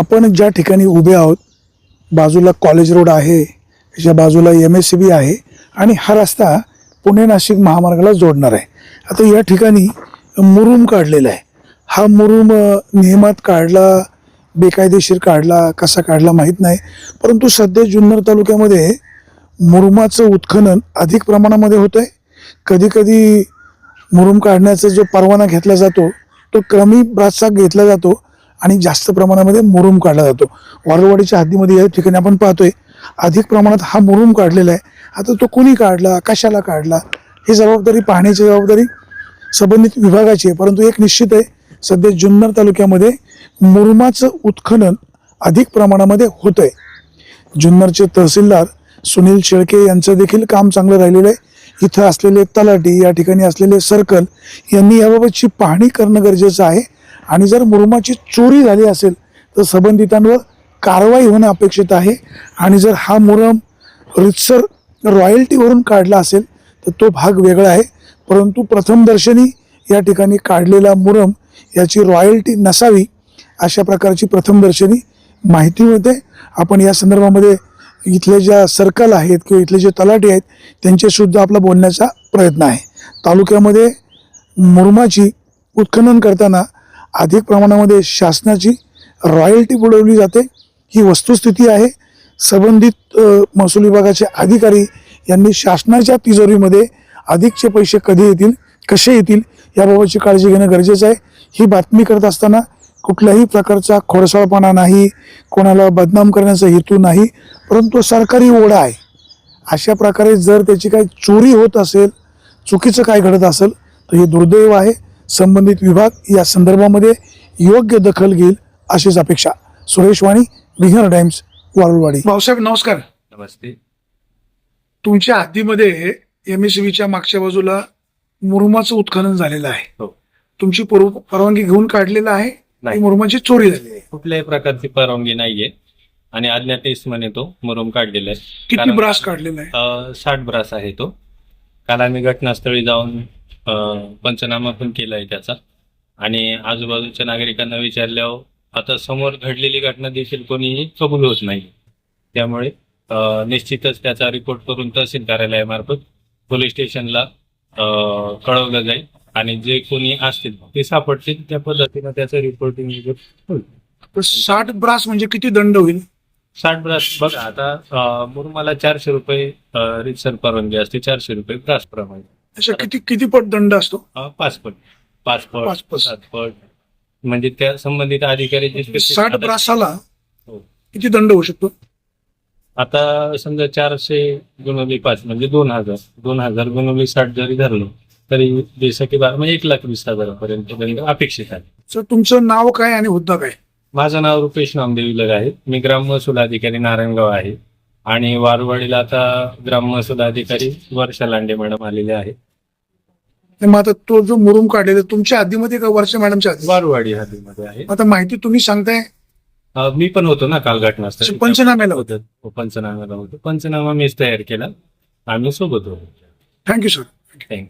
आपण ज्या ठिकाणी उभे आहोत बाजूला कॉलेज रोड आहे त्याच्या बाजूला एम एस सी बी आहे आणि हा रस्ता पुणे नाशिक महामार्गाला जोडणार आहे. आता या ठिकाणी मुरुम काढलेला आहे. हा मुरुम नियमात काढला बेकायदेशीर काढला कसा काढला माहीत नाही परंतु सध्या जुन्नर तालुक्यामध्ये मुरुमाचं उत्खनन अधिक प्रमाणामध्ये होत आहे कधीकधी मुरुम काढण्याचा जो परवाना घेतला जातो तो क्रमी ब्राचा घेतला जातो आणि जास्त प्रमाणामध्ये मुरुम काढला जातो. वारवाडीच्या हद्दीमध्ये या ठिकाणी आपण पाहतोय अधिक प्रमाणात हा मुरुम काढलेला आहे. आता तो कोणी काढला कशाला काढला ही जबाबदारी पाहण्याची जबाबदारी संबंधित विभागाची आहे. परंतु एक निश्चित आहे सध्या जुन्नर तालुक्यामध्ये मुरुमाचं उत्खनन अधिक प्रमाणामध्ये होत आहे जुन्नरचे तहसीलदार सुनील शेळके यांचं देखील काम चांगलं राहिलेलं आहे. इथं असलेले तलाटी या ठिकाणी असलेले सर्कल यांनी याबाबतची पाहणी करणं गरजेचं आहे. आणि जर मुरुमाची चोरी झाली असेल तर संबंधितांवर कारवाई होणं अपेक्षित आहे. आणि जर हा मुरम रितसर रॉयल्टीवरून काढला असेल तर तो भाग वेगळा आहे. परंतु प्रथमदर्शनी या ठिकाणी काढलेला मुरम याची रॉयल्टी नसावी अशा प्रकारची प्रथमदर्शनी माहिती मिळते. आपण या संदर्भामध्ये इथले ज्या सर्कल आहेत किंवा इथले जे तलाठी आहेत त्यांच्यासुद्धा आपला बोलण्याचा प्रयत्न आहे. तालुक्यामध्ये मुरमाची उत्खनन करताना अधिक प्रमाणामध्ये शासनाची रॉयल्टी बुडवली जाते. ही वस्तुस्थिती आहे. संबंधित महसूल विभागाचे अधिकारी यांनी शासनाच्या तिजोरीमध्ये अधिकचे पैसे कधी येतील कसे येतील याबाबतची काळजी घेणं गरजेचं आहे. ही बातमी करत असताना कुठल्याही प्रकारचा खोडसाळपणा नाही कोणाला बदनाम करण्याचा हेतू नाही परंतु सरकारी ओढा आहे. अशा प्रकारे जर त्याची काही चोरी होत असेल चुकीचं काय घडत असेल तर हे दुर्दैव आहे. संबंधित विभाग या संदर्भामध्ये योग्य दखल घेईल अशीच अपेक्षा. सुरेश वाणी विघर टाइम्स वारुळवाडी. भाऊसाहेब नमस्कार. नमस्ते. तुमच्या हद्दीमध्ये एम एस च्या मागच्या बाजूला मुरुमाचं उत्खनन झालेलं आहे. हो. तुमची परव- परवानगी घेऊन काढलेलं आहे. मुरुमाची चोरी झाली आहे. कुठल्याही प्रकारची परवानगी नाहीये. आणि अज्ञात म्हणे तो मुरुम काढलेला आहे. किती ब्रास काढलेला आहे? साठ ब्रास आहे तो. काल आम्ही घटनास्थळी जाऊन पंचनामा पण केलाय त्याचा. आणि आजूबाजूच्या नागरिकांना विचारल्यावर आता समोर घडलेली घटना देखील कोणीही कबूल होत नाही. त्यामुळे निश्चितच त्याचा रिपोर्ट करून तहसील कार्यालयामार्फत पोलीस स्टेशनला कळवलं जाईल. आणि जे कोणी असतील ते सापडतील त्या पद्धतीनं त्याचं रिपोर्टिंग होईल. साठ ब्रास म्हणजे किती दंड होईल? साठ ब्रास बघा आता मुरुमाला चारशे रुपये रितसर परवानगी असते चारशे रुपये ब्रास प्रमाणे. अशा किती किती पट दंड असतो? पाच पट. पाच पाच पट. पट. सात पट. म्हणजे त्या संबंधित अधिकारी जे साठ ब्रासाला हो. किती दंड होऊ शकतो? आता समजा चारशे गुणवली पाच म्हणजे दोन हजार. दोन हजार गुणवली साठ जरी धरलं तरी बेसकी बारा म्हणजे एक लाख वीस हजारापर्यंत दंड अपेक्षित आहे. तर तुमचं नाव काय आणि हुद्दा काय? माझं नाव रुपेश नामदेव विलग आहे. मी ग्राम महसूल अधिकारी नारायणगाव आहे. आणि वारवाडीला आता ग्राम महसूल अधिकारी वर्षा लांडे मॅडम आलेले आहे आणि मग आता तो जो मुरुम काढलेला तुमच्या हद्दीमध्ये का वर्षा मॅडमच्या हद्दी वारवाडी हद्दीमध्ये आहे. आता माहिती तुम्ही सांगताय? अं, मी पण होतो ना काल घटनास्थळी पंचनाम्याला होतं. होतं पंचनाम्याला होतो. पंचनामा मीच तयार केला. आम्ही सोबत होतो. Thank you sir thank you